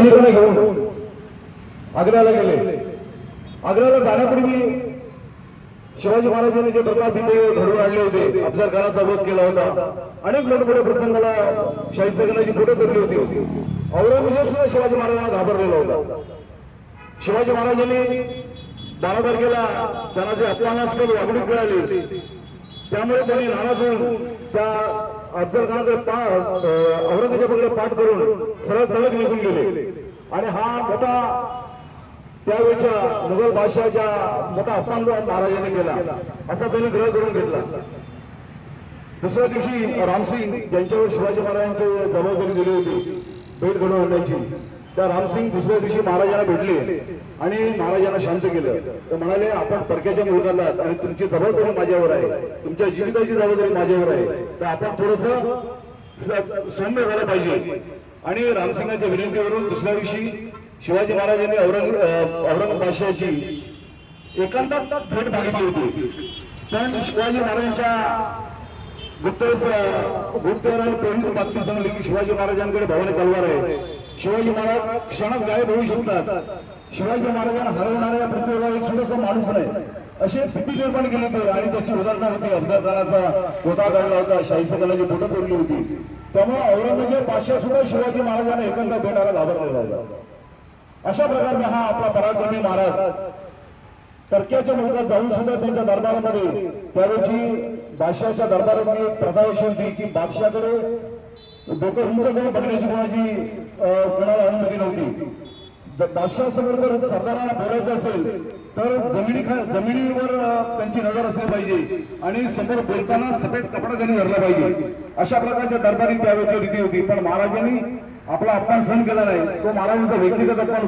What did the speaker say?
सैनिकांना घेऊन. आग्र्याला गेले. आग्र्याला जाण्यापूर्वी शिवाजी महाराजांनी जे प्रताप इथे घडून आणले होते अफजल खानाचा वध केला होता. अनेक मोठमोठ्या प्रसंगाला शाही सैनिकांची फोटो करली होती. औरंगजेब सुद्धा शिवाजी महाराजांना घाबरलेला होता. शिवाजी महाराजांनी बारा तारखेला त्यांना जे अपमानास्पद वागणूक मिळाली त्यामुळे त्यांनी नाराजून त्या अफजल खानाचे औरंगजेबाकडे पाठ करून सरळ तडक निघून गेले. आणि हा मोठा त्यावेळच्या मुघल बादशाहच्या मोठा अपमान महाराजांनी केला. असा त्यांनी ग्रह करून घेतला. दुसऱ्या दिवशी रामसिंग यांच्यावर शिवाजी महाराजांची जबाबदारी दिली होती भेट घडवून आणण्याची त्या रामसिंग दुसऱ्या दिवशी महाराजांना भेटले आणि महाराजांना शांत केलं. तर म्हणाले आपण परक्याच्या मुलगाला आणि तुमची जबाबदारी माझ्यावर आहे. तुमच्या जीविताची जबाबदारी माझ्यावर आहे. तर आपण थोडस सौम्य झालं पाहिजे. आणि रामसिंगाच्या विनंतीवरून दुसऱ्या दिवशी शिवाजी महाराजांनी औरंग अं, औरंग एकांतात भेट मागितली होती. पण शिवाजी महाराजांच्या गुप्त गुप्तहेरांनी पहिली बातमी सांगली की शिवाजी महाराजांकडे भवानी तलवार आहे. शिवाजी महाराज क्षणात गायब होऊ शकतात. शिवाजी महाराजांना हरवणाऱ्या प्रत्येकाला एक सुद्धा माणूस नाही अशी भीती निर्माण केली होती आणि त्याची उदाहरणं होती अफजलखानाचा खानाचा कोटा काढला होता शाही सगळ्यांची फोटो तोडली होती. त्यामुळे औरंगजेब बादशाह सुद्धा शिवाजी महाराजांना एकंदर भेटायला घाबरलेला होता. अशा प्रकारे हा आपला पराक्रमी महाराज. टर्क्याच्या मुलगा जाऊन सुद्धा त्यांच्या दरबारामध्ये त्यावेळी बादशाहच्या दरबारामध्ये एक प्रथा अशी होती की बादशाहकडे डोकं उंच करून बघण्याची कोणाची कोणाला अनुमती नव्हती. ज- जर सरदारांना बोलायचं असेल तर जमिनी खा जमिनीवर त्यांची नजर असली पाहिजे. आणि समोर बोलताना सफेद कपडा त्यांनी धरला पाहिजे. अशा प्रकारच्या दरबारी त्यावेळेची रीती होती. पण महाराजांनी आपला अपमान सहन केला नाही. तो महाराजांचा व्यक्तिगत अपमान